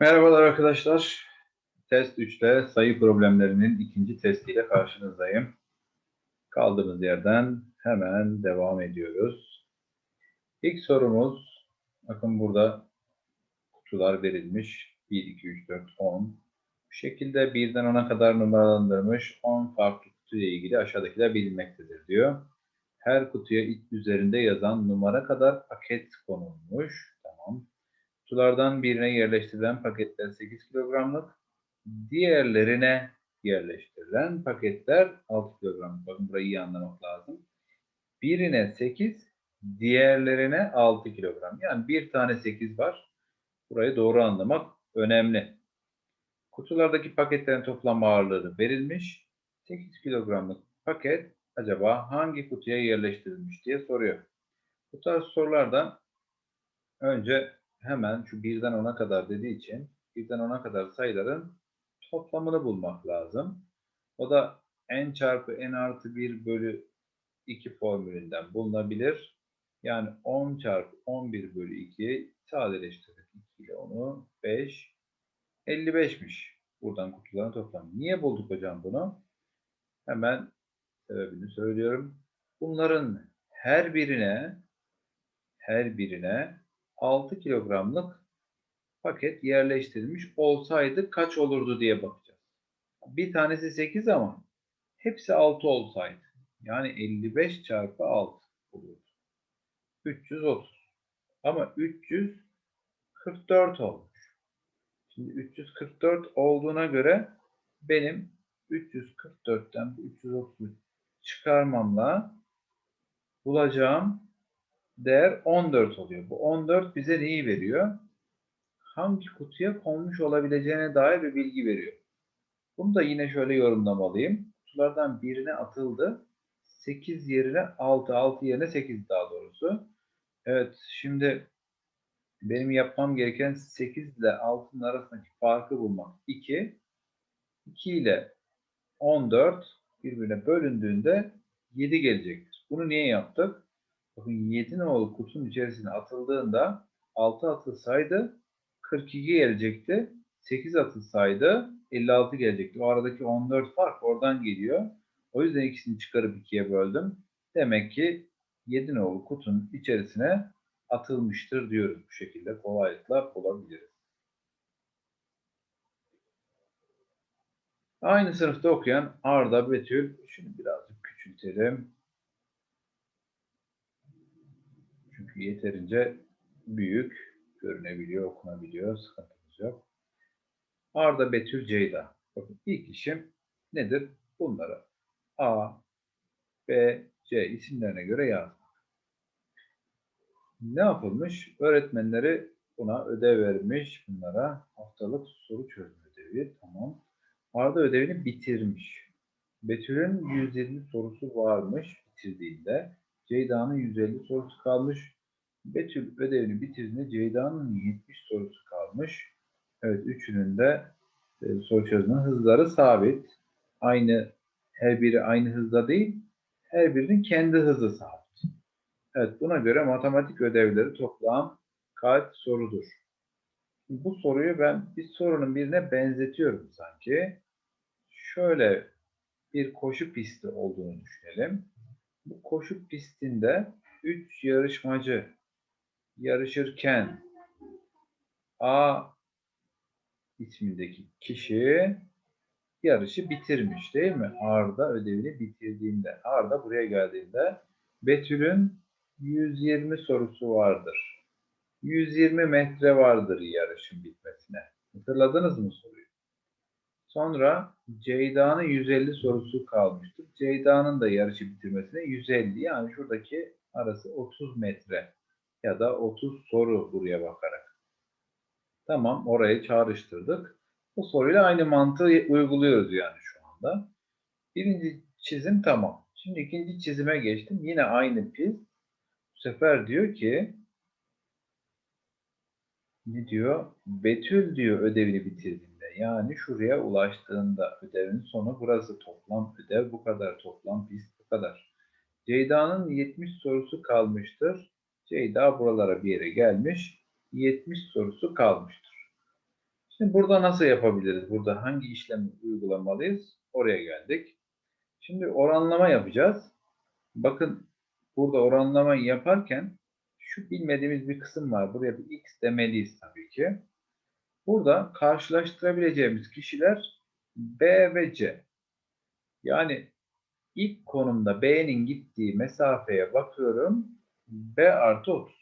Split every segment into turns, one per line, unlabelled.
Merhabalar arkadaşlar. Test 3'te sayı problemlerinin ikinci testiyle karşınızdayım. Kaldığımız yerden hemen devam ediyoruz. İlk sorumuz, bakın burada kutular verilmiş. 1, 2, 3, 4, 10. Bu şekilde 1'den 10'a kadar numaralandırmış 10 farklı kutuyla ilgili aşağıdakiler bilinmektedir diyor. Her kutuya üzerinde yazan numara kadar paket konulmuş. Tamam. Kutulardan birine yerleştirilen paketler 8 kilogramlık, diğerlerine yerleştirilen paketler 6 kilogramlık. Bakın burayı iyi anlamak lazım. Birine 8, diğerlerine 6 kilogram. Yani bir tane 8 var. Burayı doğru anlamak önemli. Kutulardaki paketlerin toplam ağırlığı verilmiş. 8 kilogramlık paket acaba hangi kutuya yerleştirilmiş diye soruyor. Bu tarz sorulardan önce hemen şu birden 10'a kadar dediği için birden 10'a kadar sayıların toplamını bulmak lazım. O da n çarpı n artı 1 bölü 2 formülünden bulunabilir. Yani 10 çarpı 11 bölü 2 sadeleştirdik 2 ile onu 5 55'miş. Buradan kutuların toplamı. Niye bulduk hocam bunu? Hemen sebebini söylüyorum. Bunların her birine her birine 6 kilogramlık paket yerleştirilmiş olsaydı kaç olurdu diye bakacağız. Bir tanesi 8 ama hepsi 6 olsaydı. Yani 55 çarpı 6 olurdu. 330. Ama 344 olmuş. Şimdi 344 olduğuna göre benim 344'ten 330 çıkarmamla bulacağım değer 14 oluyor. Bu 14 bize neyi veriyor? Hangi kutuya konmuş olabileceğine dair bir bilgi veriyor. Bunu da yine şöyle yorumlamalıyım. Kutulardan birine atıldı. 8 yerine 6, 6 yerine 8 daha doğrusu. Evet, şimdi benim yapmam gereken 8 ile 6'nın arasındaki farkı bulmak. 2. 2 ile 14 birbirine bölündüğünde 7 gelecektir. Bunu niye yaptık? Bakın 7 nolu kutunun içerisine atıldığında 6 atılsaydı 42 gelecekti. 8 atılsaydı 56 gelecekti. O aradaki 14 fark oradan geliyor. O yüzden ikisini çıkarıp ikiye böldüm. Demek ki 7 nolu kutunun içerisine atılmıştır diyoruz. Bu şekilde kolaylıkla bulabiliriz. Aynı sınıfta okuyan Arda Betül. Şunu birazcık küçültelim. Çünkü yeterince büyük görünebiliyor, okunabiliyor. Sıkıntımız yok. Arda, Betül, Ceyda. Bakın ilk işim nedir? Bunları A, B, C isimlerine göre yazmak. Ne yapılmış? Öğretmenleri buna ödev vermiş bunlara. Haftalık soru çözme ödevi. Tamam. Arda ödevini bitirmiş. Betül'ün 120 sorusu varmış bitirdiğinde. Ceyda'nın 150 sorusu kalmış. Betül ödevini bitirdiğinde Ceyda'nın 70 sorusu kalmış. Evet üçünün de e, soru çözme hızları sabit. Aynı her biri aynı hızda değil. Her birinin kendi hızı sabit. Evet buna göre matematik ödevleri toplam kaç sorudur? Bu soruyu ben bir sorunun birine benzetiyorum sanki. Şöyle bir koşu pisti olduğunu düşünelim. Bu koşu pistinde 3 yarışmacı yarışırken A ismindeki kişi yarışı bitirmiş değil mi? Arda ödevini bitirdiğinde, Arda buraya geldiğinde Betül'ün 120 sorusu vardır. 120 metre vardır yarışın bitmesine. Hatırladınız mı soruyu? Sonra Ceyda'nın 150 sorusu kalmıştır. Ceyda'nın da yarışı bitirmesine 150 yani şuradaki arası 30 metre ya da 30 soru buraya bakarak. Tamam orayı çağrıştırdık. Bu soruyla aynı mantığı uyguluyoruz yani şu anda. Birinci çizim tamam. Şimdi ikinci çizime geçtim. Yine aynı pist. Bu sefer diyor ki ne diyor? Betül diyor ödevini bitirdiğinde. Yani şuraya ulaştığında ödevin sonu burası toplam ödev bu kadar. Toplam pist bu kadar. Ceyda'nın 70 sorusu kalmıştır. Ceyda buralara bir yere gelmiş. 70 sorusu kalmıştır. Şimdi burada nasıl yapabiliriz? Burada hangi işlemi uygulamalıyız? Oraya geldik. Şimdi oranlama yapacağız. Bakın burada oranlama yaparken şu bilmediğimiz bir kısım var. Buraya bir x demeliyiz tabii ki. Burada karşılaştırabileceğimiz kişiler B ve C. Yani ilk konumda B'nin gittiği mesafeye bakıyorum. B artı 30.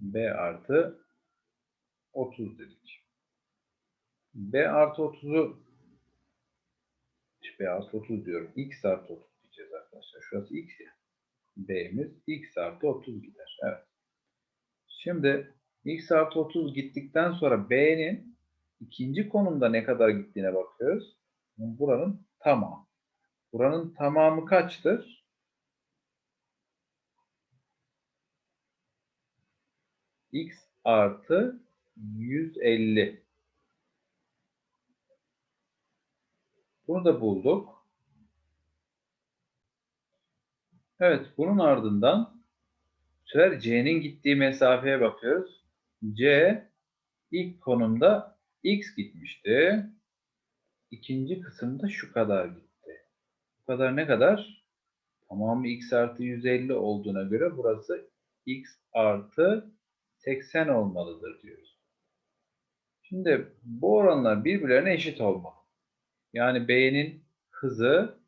B artı 30 dedik. B artı 30'u B artı 30 diyorum. X artı 30 diyeceğiz arkadaşlar. Şurası X ya. B'miz X artı 30 gider. Evet. Şimdi X artı 30 gittikten sonra B'nin ikinci konumda ne kadar gittiğine bakıyoruz. Buranın tamamı. Buranın tamamı kaçtır? X artı 150. Bunu da bulduk. Evet, bunun ardından bu sefer C'nin gittiği mesafeye bakıyoruz. C ilk konumda X gitmişti. İkinci kısımda şu kadar gitti. Bu kadar ne kadar? Tamamı X artı 150 olduğuna göre burası X artı 80 olmalıdır diyoruz. Şimdi bu oranlar birbirlerine eşit olmalı. Yani B'nin hızı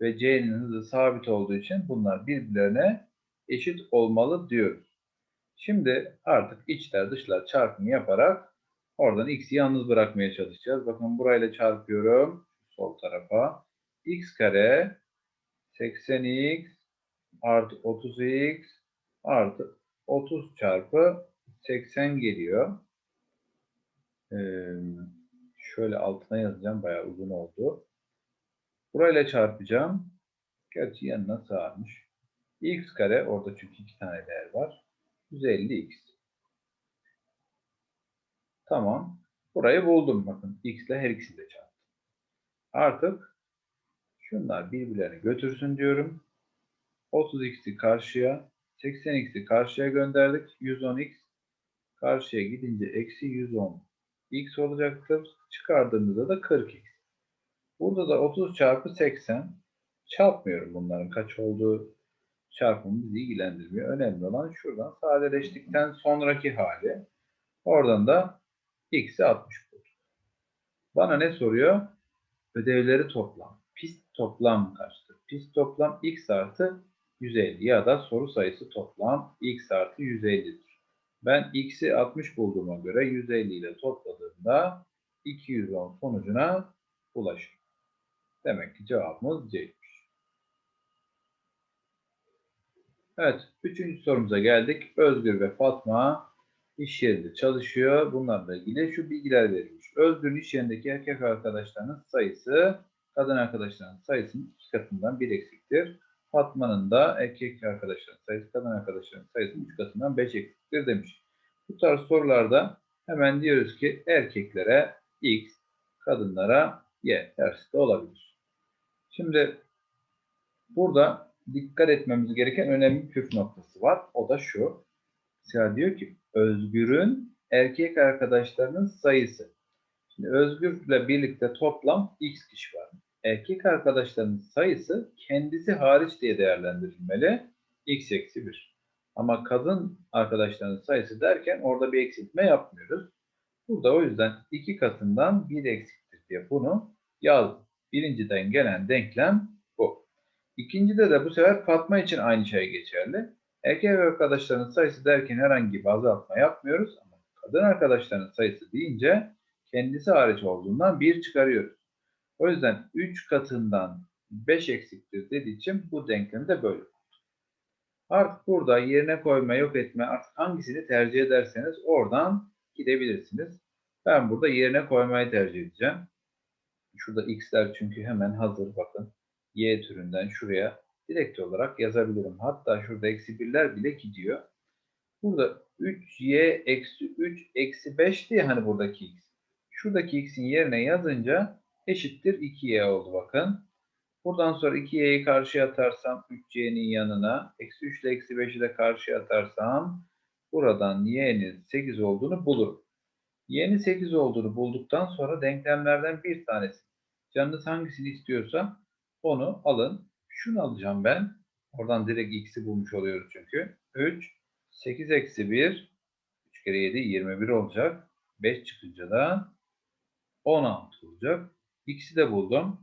ve C'nin hızı sabit olduğu için bunlar birbirlerine eşit olmalı diyoruz. Şimdi artık içler dışlar çarpımı yaparak oradan x'i yalnız bırakmaya çalışacağız. Bakın burayla çarpıyorum sol tarafa. X kare 80x artı 30x artı 30 çarpı 80 geliyor. Ee, şöyle altına yazacağım. Bayağı uzun oldu. Burayla çarpacağım. Gerçi yanına sığarmış. x kare orada çünkü iki tane değer var. 150x. Tamam. Burayı buldum. Bakın x ile her ikisini de çarptım. Artık şunlar birbirlerini götürsün diyorum. 30x'i karşıya, 80x'i karşıya gönderdik. 110x karşıya gidince eksi 110 x olacaktır. Çıkardığımızda da 40x. Burada da 30 çarpı 80 çarpmıyorum bunların kaç olduğu çarpımı bizi ilgilendirmiyor. Önemli olan şuradan sadeleştikten sonraki hali. Oradan da x'i 60 bulduk. Bana ne soruyor? Ödevleri toplam. Toplam kaçtır? Pist toplam x artı 150 ya da soru sayısı toplam x artı 150'dir. Ben x'i 60 bulduğuma göre 150 ile topladığımda 210 sonucuna ulaşır. Demek ki cevabımız C'ymiş. Evet, üçüncü sorumuza geldik. Özgür ve Fatma iş yerinde çalışıyor. Bunlarla ilgili şu bilgiler verilmiş. Özgür'ün iş yerindeki erkek arkadaşlarının sayısı kadın arkadaşlarının sayısının iki katından bir eksiktir. Fatma'nın da erkek arkadaşların sayısı kadın arkadaşların sayısının üç katından beş eksiktir demiş. Bu tarz sorularda hemen diyoruz ki erkeklere x, kadınlara y tersi de olabilir. Şimdi burada dikkat etmemiz gereken önemli bir püf noktası var. O da şu. Mesela diyor ki Özgür'ün erkek arkadaşlarının sayısı. Şimdi Özgür'le birlikte toplam x kişi var. Erkek arkadaşlarının sayısı kendisi hariç diye değerlendirilmeli. x eksi 1. Ama kadın arkadaşlarının sayısı derken orada bir eksiltme yapmıyoruz. Burada o yüzden iki katından bir eksiktir diye bunu yazdım. Birinciden gelen denklem bu. İkincide de bu sefer Fatma için aynı şey geçerli. Erkek arkadaşlarının sayısı derken herhangi bir azaltma yapmıyoruz. Ama kadın arkadaşlarının sayısı deyince kendisi hariç olduğundan 1 çıkarıyoruz. O yüzden 3 katından 5 eksiktir dediği için bu denklemi de böyle. Artık burada yerine koyma, yok etme artık hangisini tercih ederseniz oradan gidebilirsiniz. Ben burada yerine koymayı tercih edeceğim. Şurada x'ler çünkü hemen hazır bakın. Y türünden şuraya direkt olarak yazabilirim. Hatta şurada eksi birler bile gidiyor. Burada 3y eksi 3 eksi 5 diye hani buradaki x. Şuradaki x'in yerine yazınca eşittir 2y oldu bakın. Buradan sonra 2y'yi karşıya atarsam 3y'nin yanına, eksi 3 ile eksi 5'i de karşıya atarsam buradan y'nin 8 olduğunu bulurum. Y'nin 8 olduğunu bulduktan sonra denklemlerden bir tanesi. Canınız hangisini istiyorsa onu alın. Şunu alacağım ben. Oradan direkt x'i bulmuş oluyoruz çünkü. 3, 8 eksi 1, 3 kere 7, 21 olacak. 5 çıkınca da 16 olacak. X'i de buldum.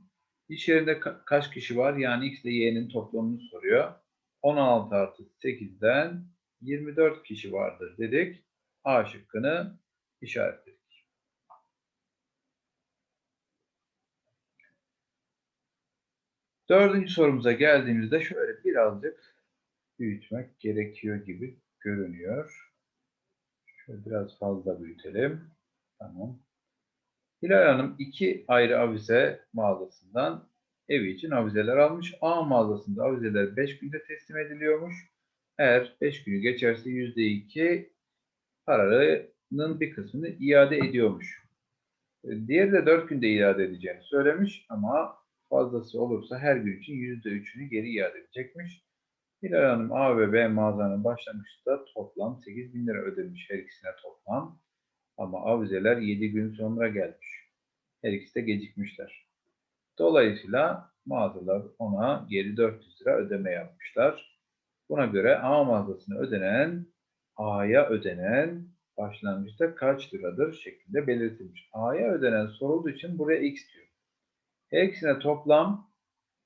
İş yerinde ka- kaç kişi var? Yani x ile y'nin toplamını soruyor. 16 artı 8'den 24 kişi vardır dedik. A şıkkını işaretledik. Dördüncü sorumuza geldiğimizde şöyle birazcık büyütmek gerekiyor gibi görünüyor. Şöyle biraz fazla büyütelim. Tamam. Hilal Hanım iki ayrı avize mağazasından evi için avizeler almış. A mağazasında avizeler 5 günde teslim ediliyormuş. Eğer 5 günü geçerse %2 paranın bir kısmını iade ediyormuş. E, Diğeri de 4 günde iade edeceğini söylemiş ama fazlası olursa her gün için %3'ünü geri iade edecekmiş. Hilal Hanım A ve B mağazanın başlangıçta toplam 8 bin lira ödemiş her ikisine toplam. Ama avizeler 7 gün sonra gelmiş. Her ikisi de gecikmişler. Dolayısıyla mağazalar ona geri 400 lira ödeme yapmışlar. Buna göre A mağazasına ödenen, A'ya ödenen başlangıçta kaç liradır şeklinde belirtilmiş. A'ya ödenen sorulduğu için buraya X diyor. Her ikisine toplam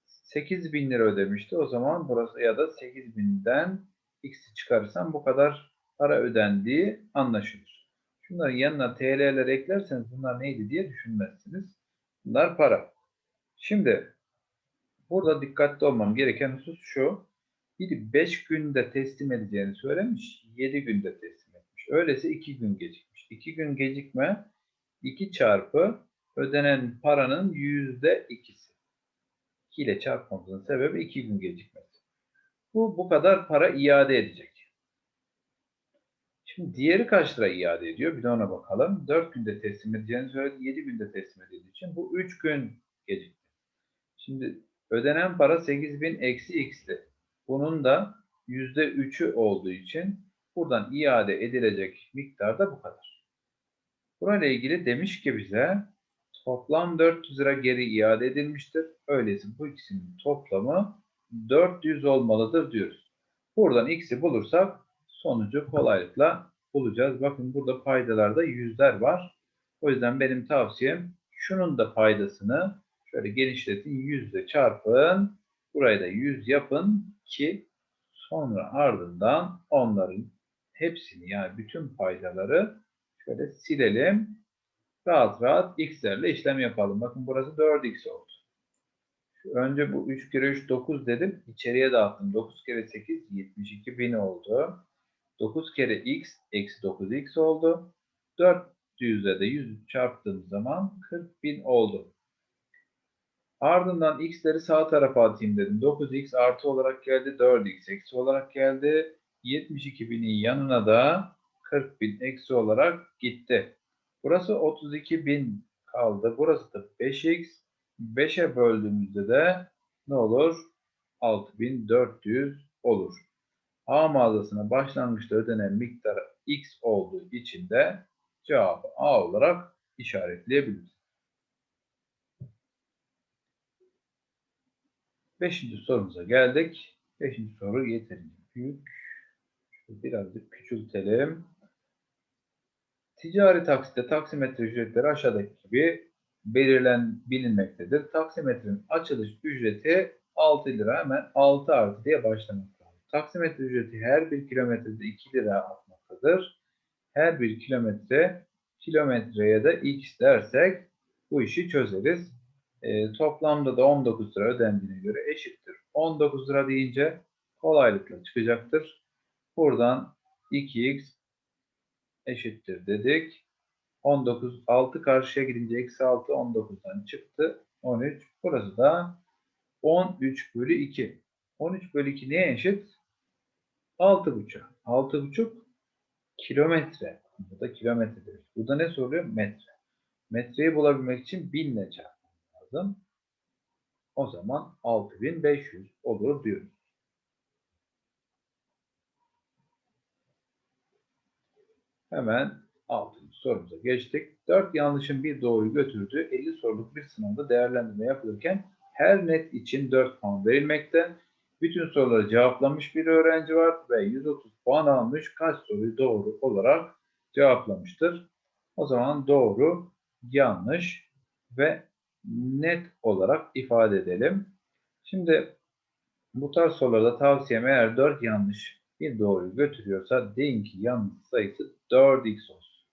8 bin lira ödemişti. O zaman burası ya da 8 binden X'i çıkarırsam bu kadar para ödendiği anlaşılır. Şunların yanına TL'ler eklerseniz bunlar neydi diye düşünmezsiniz. Bunlar para. Şimdi burada dikkatli olmam gereken husus şu. Biri 5 günde teslim edeceğini söylemiş, 7 günde teslim etmiş. Öyleyse 2 gün gecikmiş. 2 gün gecikme 2 çarpı ödenen paranın %2'si. 2 ile çarpmamızın sebebi 2 gün gecikmesi. Bu bu kadar para iade edecek. Şimdi diğeri kaç lira iade ediyor? Bir de ona bakalım. 4 günde teslim edeceğini söyledi. 7 günde teslim edildiği için bu 3 gün gecikti. Şimdi ödenen para 8000 eksi x'ti. Bunun da %3'ü olduğu için buradan iade edilecek miktar da bu kadar. Burayla ilgili demiş ki bize toplam 400 lira geri iade edilmiştir. Öyleyse bu ikisinin toplamı 400 olmalıdır diyoruz. Buradan x'i bulursak sonucu kolaylıkla bulacağız. Bakın burada paydalarda yüzler var. O yüzden benim tavsiyem şunun da paydasını şöyle genişletin. Yüzle çarpın. Burayı da 100 yapın ki sonra ardından onların hepsini yani bütün paydaları şöyle silelim. Rahat rahat x'lerle işlem yapalım. Bakın burası 4x oldu. Önce bu 3 kere 3 9 dedim. İçeriye dağıttım. 9 kere 8 72 bin oldu. 9 kere x eksi 9x oldu. 400'e de 100 çarptığım zaman 40 bin oldu. Ardından x'leri sağ tarafa atayım dedim. 9x artı olarak geldi. 4x eksi olarak geldi. 72 binin yanına da 40 bin eksi olarak gitti. Burası 32 bin kaldı. Burası da 5x. 5'e böldüğümüzde de ne olur? 6400 olur. A mağazasına başlangıçta ödenen miktar x olduğu için de cevabı A olarak işaretleyebiliriz. Beşinci sorumuza geldik. Beşinci soru yeterince büyük. Birazcık küçültelim. Ticari taksitte taksimetre ücretleri aşağıdaki gibi belirlen bilinmektedir. Taksimetrenin açılış ücreti 6 lira. Hemen 6 artı diye başlamak. Taksimetre ücreti her bir kilometrede 2 lira atmaktadır. Her bir kilometre kilometreye de x dersek bu işi çözeriz. E, toplamda da 19 lira ödendiğine göre eşittir. 19 lira deyince kolaylıkla çıkacaktır. Buradan 2x eşittir dedik. 19, 6 karşıya gidince eksi 6 19'dan çıktı. 13. Burası da 13 bölü 2. 13 bölü 2 neye eşit? 6,5. 6,5 kilometre. Burada kilometre demiş. Burada ne soruyor? Metre. Metreyi bulabilmek için 1000 ile çarpmam lazım. O zaman 6500 olur diyoruz. Hemen 6. sorumuza geçtik. 4 yanlışın bir doğruyu götürdüğü 50 soruluk bir sınavda değerlendirme yapılırken her net için 4 puan verilmekte. Bütün soruları cevaplamış bir öğrenci var ve 130 puan almış. Kaç soruyu doğru olarak cevaplamıştır? O zaman doğru, yanlış ve net olarak ifade edelim. Şimdi bu tarz sorularda tavsiyem eğer 4 yanlış bir doğruyu götürüyorsa deyin ki yanlış sayısı 4x olsun.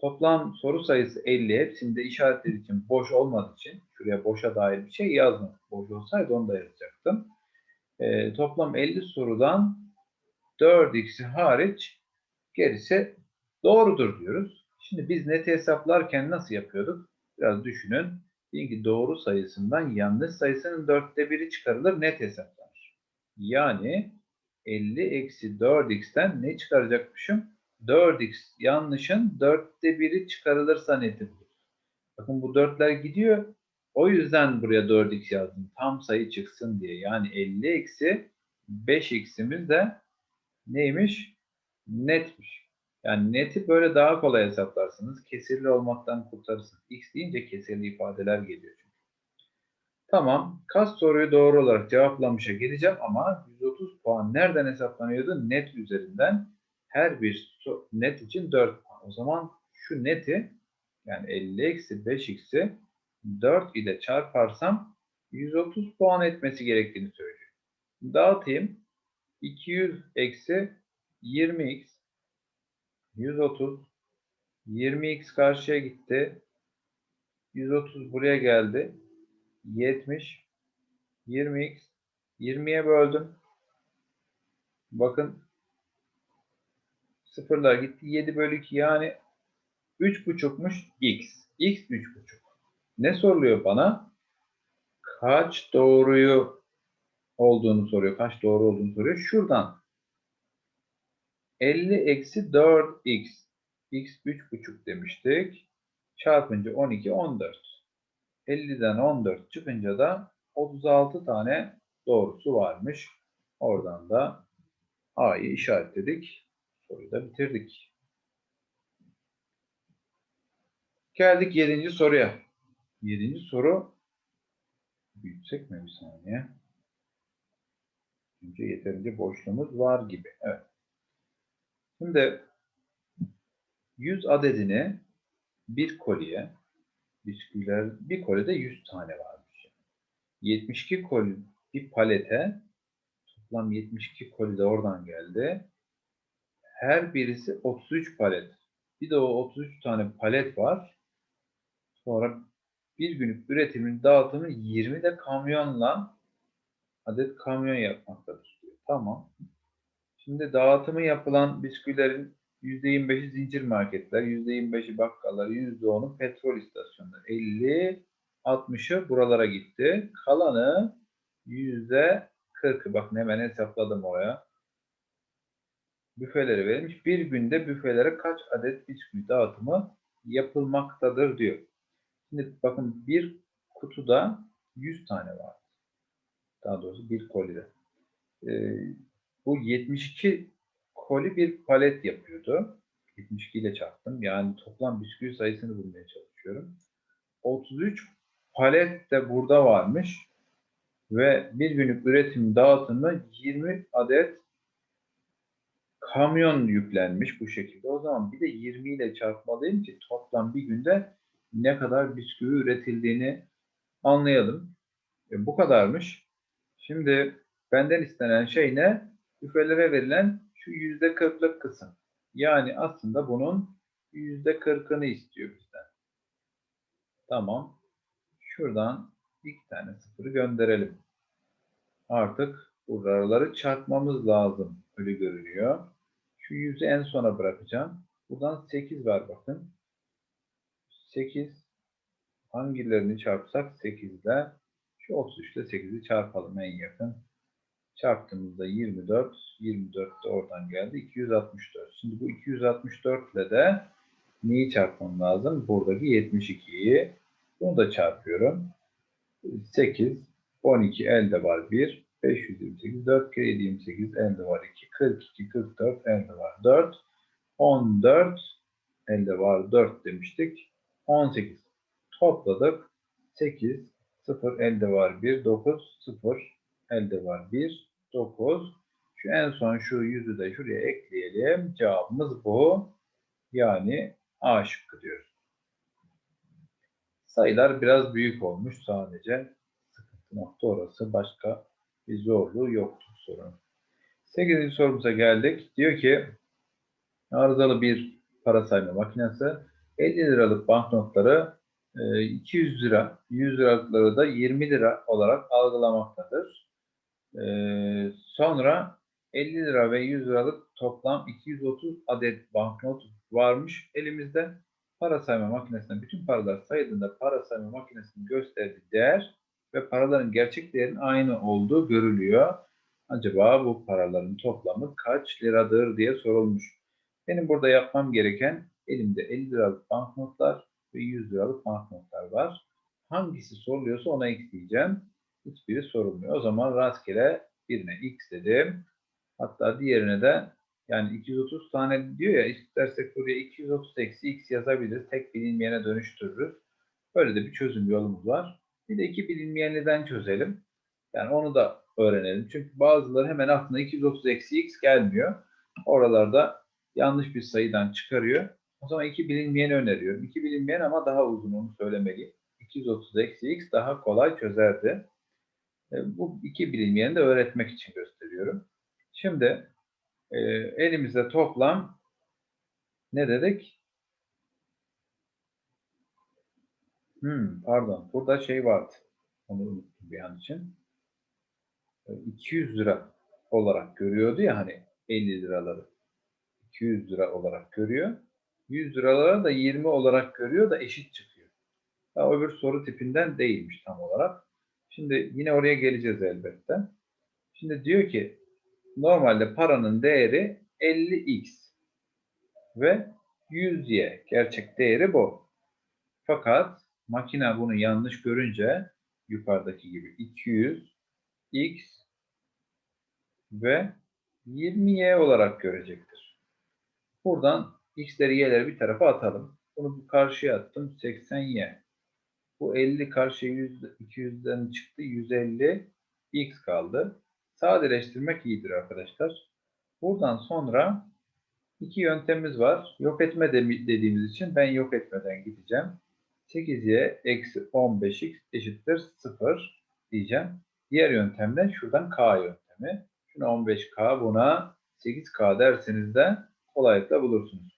Toplam soru sayısı 50. Hepsinde işaretler için boş olmadığı için şuraya boşa dair bir şey yazmadım. Boş olsaydı onu da yazacaktım. Ee, toplam 50 sorudan 4x'i hariç gerisi doğrudur diyoruz. Şimdi biz net hesaplarken nasıl yapıyorduk? Biraz düşünün. Deyin ki doğru sayısından yanlış sayısının dörtte biri çıkarılır net hesaplanır. Yani 50 eksi 4x'ten ne çıkaracakmışım? 4x yanlışın dörtte biri çıkarılırsa neti. Bakın bu dörtler gidiyor. O yüzden buraya 4x yazdım. Tam sayı çıksın diye. Yani 50 eksi 5x'imiz de neymiş? Netmiş. Yani neti böyle daha kolay hesaplarsınız. Kesirli olmaktan kurtarırsınız. X deyince kesirli ifadeler geliyor çünkü. Tamam. Kaç soruyu doğru olarak cevaplamışa geleceğim ama 130 puan nereden hesaplanıyordu? Net üzerinden. Her bir net için 4 puan. O zaman şu neti yani 50 eksi 5x'i 4 ile çarparsam 130 puan etmesi gerektiğini söylüyor. Dağıtayım. 200 eksi 20x 130 20x karşıya gitti. 130 buraya geldi. 70 20x 20'ye böldüm. Bakın sıfırlar gitti. 7 bölü 2 yani 3,5'muş x. x 3,5. Ne soruluyor bana? Kaç doğruyu olduğunu soruyor. Kaç doğru olduğunu soruyor. Şuradan 50 eksi 4x. x 3,5 demiştik. Çarpınca 12, 14. 50'den 14 çıkınca da 36 tane doğrusu varmış. Oradan da A'yı işaretledik. Soruyu da bitirdik. Geldik 7. soruya. 7. soru büyütsek mi bir saniye? Çünkü yeterince boşluğumuz var gibi. Evet. Şimdi 100 adedini bir kolye bisküviler bir kolide 100 tane varmış. 72 koli bir palete toplam 72 koli de oradan geldi. Her birisi 33 palet. Bir de o 33 tane palet var. Sonra bir günlük üretimin dağıtımı 20 de kamyonla adet kamyon yapmaktadır. Tamam. Şimdi dağıtımı yapılan bisküvilerin %25'i zincir marketler, %25'i bakkallar, %10'u petrol istasyonları. 50, 60'ı buralara gitti. Kalanı %40'ı. Bakın hemen hesapladım oraya. Büfeleri verilmiş. Bir günde büfelere kaç adet bisküvi dağıtımı yapılmaktadır diyor. Şimdi bakın bir kutuda 100 tane var. Daha doğrusu bir kolide. Ee, bu 72 koli bir palet yapıyordu. 72 ile çarptım. Yani toplam bisküvi sayısını bulmaya çalışıyorum. 33 palet de burada varmış. Ve bir günlük üretim dağıtımı 20 adet kamyon yüklenmiş bu şekilde. O zaman bir de 20 ile çarpmalıyım ki toplam bir günde ne kadar bisküvi üretildiğini anlayalım. E, bu kadarmış. Şimdi benden istenen şey ne? Büfelere verilen şu yüzde kırklık kısım. Yani aslında bunun yüzde kırkını istiyor bizden. Tamam. Şuradan iki tane sıfırı gönderelim. Artık buraları çarpmamız lazım. Öyle görünüyor. Şu yüzü en sona bırakacağım. Buradan 8 var bakın. 8 hangilerini çarpsak 8 ile şu 33 ile 8'i çarpalım en yakın. Çarptığımızda 24, 24 de oradan geldi. 264. Şimdi bu 264 ile de neyi çarpmam lazım? Buradaki 72'yi. Bunu da çarpıyorum. 8, 12 elde var 1, 528, 4 kere 7, 28 elde var 2, 42, 44 elde var 4. 14 elde var 4 demiştik. 18 topladık. 8 0 elde var 1 9 0 elde var 1 9 şu en son şu yüzü de şuraya ekleyelim. Cevabımız bu. Yani A şıkkı diyoruz. Sayılar biraz büyük olmuş sadece. Sıkıntı nokta orası. Başka bir zorluğu yoktur sorunun. 8. sorumuza geldik. Diyor ki arızalı bir para sayma makinesi 50 liralık banknotları 200 e, lira, 100 liralıkları da 20 lira olarak algılamaktadır. E, sonra 50 lira ve 100 liralık toplam 230 adet banknot varmış elimizde. Para sayma makinesinde bütün paralar sayıldığında para sayma makinesinin gösterdiği değer ve paraların gerçek değerinin aynı olduğu görülüyor. Acaba bu paraların toplamı kaç liradır diye sorulmuş. Benim burada yapmam gereken elimde 50 liralık banknotlar ve 100 liralık banknotlar var. Hangisi soruluyorsa ona ekleyeceğim. Hiçbiri sorulmuyor. O zaman rastgele birine x dedim. Hatta diğerine de yani 230 tane diyor ya istersek buraya 230 eksi x yazabiliriz. Tek bilinmeyene dönüştürürüz. Böyle de bir çözüm yolumuz var. Bir de iki bilinmeyenliden çözelim. Yani onu da öğrenelim. Çünkü bazıları hemen aklına 230 eksi x gelmiyor. Oralarda yanlış bir sayıdan çıkarıyor. O zaman iki bilinmeyeni öneriyorum. İki bilinmeyen ama daha uzun onu söylemeliyim. 230 eksi x daha kolay çözerdi. E, bu iki bilinmeyeni de öğretmek için gösteriyorum. Şimdi e, elimizde toplam ne dedik? Hmm, pardon. Burada şey vardı. Onu unuttum bir an için. 200 e, lira olarak görüyordu ya hani 50 liraları. 200 lira olarak görüyor. 100 liralara da 20 olarak görüyor da eşit çıkıyor. Daha öbür soru tipinden değilmiş tam olarak. Şimdi yine oraya geleceğiz elbette. Şimdi diyor ki normalde paranın değeri 50x ve 100y. Gerçek değeri bu. Fakat makine bunu yanlış görünce yukarıdaki gibi 200x ve 20y olarak görecektir. Buradan x'leri y'leri bir tarafa atalım. Bunu karşıya attım. 80y. Bu 50 karşıya 100, 200'den çıktı. 150 x kaldı. Sadeleştirmek iyidir arkadaşlar. Buradan sonra iki yöntemimiz var. Yok etme dediğimiz için ben yok etmeden gideceğim. 8y eksi 15x eşittir 0 diyeceğim. Diğer yöntemde şuradan k yöntemi. Şuna 15k buna 8k derseniz de kolaylıkla bulursunuz.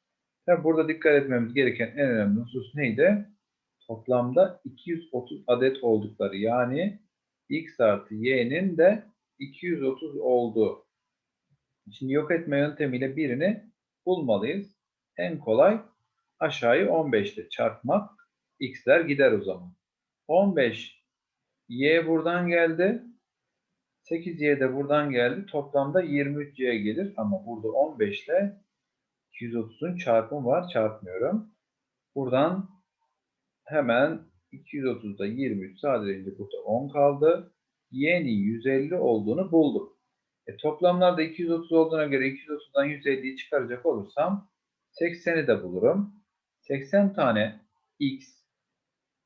Tabi burada dikkat etmemiz gereken en önemli husus neydi? Toplamda 230 adet oldukları yani x artı y'nin de 230 oldu. Şimdi yok etme yöntemiyle birini bulmalıyız. En kolay aşağıyı 15 ile çarpmak. X'ler gider o zaman. 15 Y buradan geldi. 8Y de buradan geldi. Toplamda 23Y gelir. Ama burada 15 ile 230'un çarpımı var. Çarpmıyorum. Buradan hemen 230'da 23 sadece burada 10 kaldı y'nin 150 olduğunu buldum. E, toplamlarda 230 olduğuna göre 230'dan 150'yi çıkaracak olursam 80'i de bulurum. 80 tane x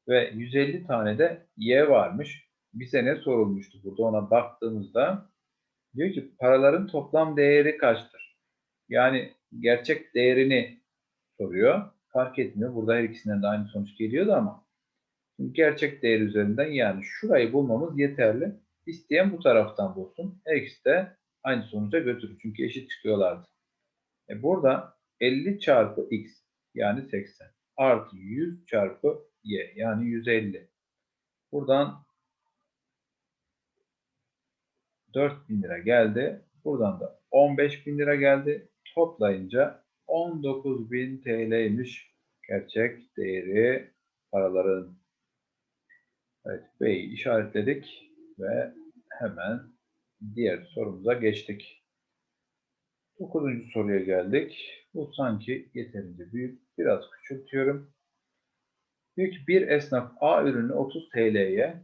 ve 150 tane de y varmış. Bize ne sorulmuştu burada ona baktığımızda diyor ki paraların toplam değeri kaçtır? Yani gerçek değerini soruyor. Fark etmiyor. Burada her ikisinden de aynı sonuç geliyordu ama gerçek değer üzerinden yani şurayı bulmamız yeterli. İsteyen bu taraftan bulsun. Her ikisi de aynı sonuca götürür. Çünkü eşit çıkıyorlardı. E burada 50 çarpı x yani 80 artı 100 çarpı y yani 150. Buradan 4000 lira geldi. Buradan da 15.000 lira geldi. Toplayınca 19.000 TL'ymiş gerçek değeri paraların. Evet B'yi işaretledik ve hemen diğer sorumuza geçtik. Dokuzuncu soruya geldik. Bu sanki yeterince büyük. Biraz küçültüyorum. Büyük bir esnaf A ürünü 30 TL'ye,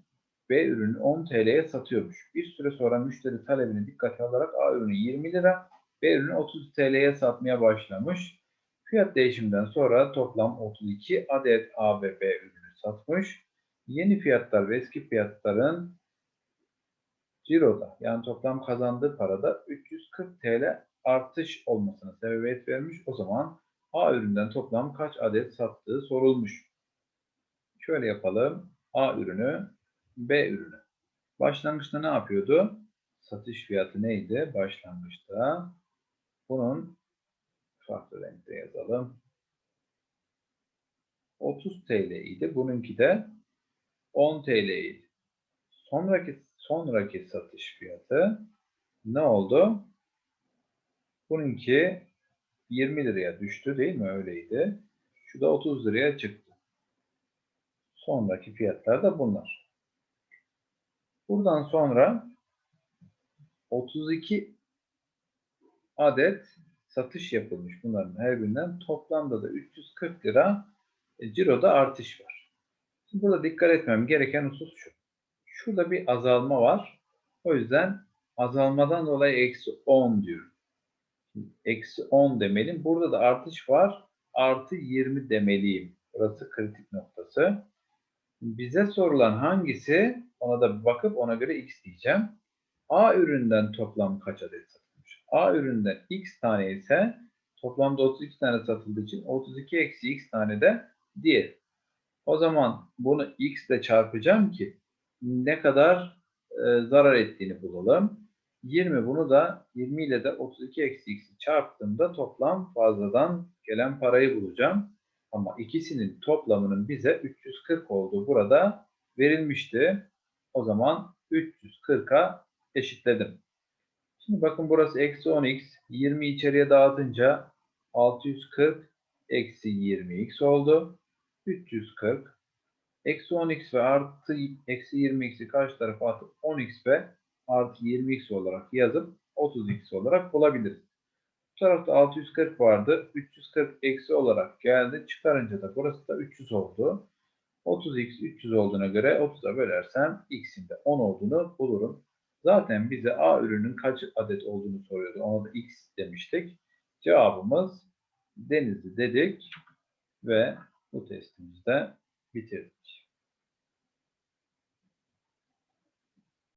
B ürünü 10 TL'ye satıyormuş. Bir süre sonra müşteri talebini dikkate alarak A ürünü 20 lira, B ürünü 30 TL'ye satmaya başlamış. Fiyat değişiminden sonra toplam 32 adet A ve B ürünü satmış. Yeni fiyatlar ve eski fiyatların ciroda yani toplam kazandığı parada 340 TL artış olmasına sebebiyet vermiş. O zaman A üründen toplam kaç adet sattığı sorulmuş. Şöyle yapalım. A ürünü, B ürünü. Başlangıçta ne yapıyordu? Satış fiyatı neydi? Başlangıçta bunun farklı renkte yazalım. 30 TL idi. Bununki de 10 TL idi. Sonraki sonraki satış fiyatı ne oldu? Bununki 20 liraya düştü değil mi? Öyleydi. Şu da 30 liraya çıktı. Sonraki fiyatlar da bunlar. Buradan sonra 32 adet satış yapılmış bunların her birinden. Toplamda da 340 lira e, ciroda artış var. Şimdi burada dikkat etmem gereken husus şu. Şurada bir azalma var. O yüzden azalmadan dolayı eksi 10 diyorum. Eksi 10 demeliyim. Burada da artış var. Artı 20 demeliyim. Burası kritik noktası. Bize sorulan hangisi? Ona da bakıp ona göre x diyeceğim. A üründen toplam kaç adet satılmış? A üründen x tane ise toplamda 32 tane satıldığı için 32 eksi x tane de diğer. O zaman bunu x ile çarpacağım ki ne kadar e, zarar ettiğini bulalım. 20 bunu da 20 ile de 32 eksi x'i çarptığımda toplam fazladan gelen parayı bulacağım. Ama ikisinin toplamının bize 340 olduğu burada verilmişti. O zaman 340'a eşitledim. Şimdi bakın burası eksi 10x. 20 içeriye dağıtınca 640 eksi 20x oldu. 340 eksi 10x ve artı eksi 20x'i karşı tarafa atıp 10x ve artı 20x olarak yazıp 30x olarak bulabiliriz. Bu tarafta 640 vardı. 340 eksi olarak geldi. Çıkarınca da burası da 300 oldu. 30x 300 olduğuna göre 30'a bölersem x'in de 10 olduğunu bulurum. Zaten bize A ürünün kaç adet olduğunu soruyordu. Ona da x demiştik. Cevabımız Denizli dedik ve bu testimizi de bitirdik.